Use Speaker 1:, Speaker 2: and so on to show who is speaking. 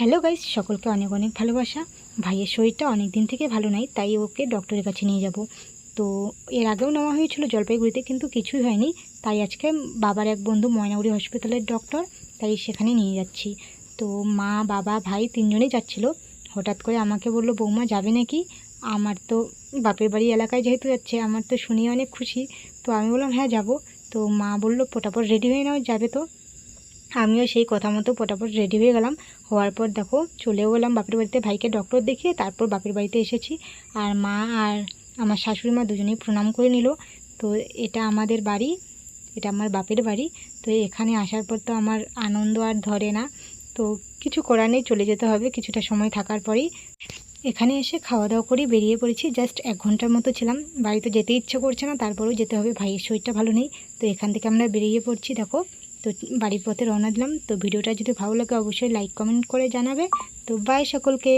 Speaker 1: Hello guys সকলকে অনেক অনেক ভালোবাসা। ভাইয়ের শরীরটা অনেক দিন থেকে ভালো নাই, তাই ওকে ডক্টরের কাছে নিয়ে যাব। তো এর আগেও নেওয়া হয়েছিল জলপাইগুড়িতে, কিন্তু কিছুই হয়নি। তাই আজকে বাবার এক বন্ধু ময়নাগুড়ি হসপিটালের ডক্টর তাই সেখানে নিয়ে যাচ্ছি। তো মা, বাবা, ভাই তিনজনেই যাচ্ছিল। হঠাৎ করে আমাকে বলল, বৌমা, যাবে নাকি? আমার তো বাপের বাড়ি এলাকায় যেহেতু যাচ্ছে, আমার তো শুনে অনেক খুশি। তো আমি বললাম হ্যাঁ যাব। তো মা বলল, পটাপট রেডি হয়ে নাও, যাবে তো। আমিও সেই কথা মতো পটাপট রেডি হয়ে গেলাম। হওয়ার পর দেখো, চলেও গেলাম বাপের বাড়িতে ভাইকে ডক্টর দেখিয়ে, তারপর বাপের বাড়িতে এসেছি। আর মা আর আমার শাশুড়ি মা দুজনেই প্রণাম করে নিল। তো এটা আমাদের বাড়ি, এটা আমার বাপের বাড়ি। তো এখানে আসার পর তো আমার আনন্দ আর ধরে না। তো কিছু করার নেই, চলে যেতে হবে। কিছুটা সময় থাকার পরেই এখানে এসে খাওয়া দাওয়া করে বেরিয়ে পড়েছি। জাস্ট এক ঘণ্টার মতো ছিলাম। বাড়িতে যেতে ইচ্ছে করছে না, তারপরেও যেতে হবে। ভাইয়ের শরীরটা ভালো নেই। তো এখান থেকে আমরা বেরিয়ে পড়ছি, দেখো। তো বাড়ির পথে রওনা দিলাম। তো ভিডিওটা যদি ভালো লাগে, অবশ্যই লাইক কমেন্ট করে জানাবে। তো বাই সকলকে।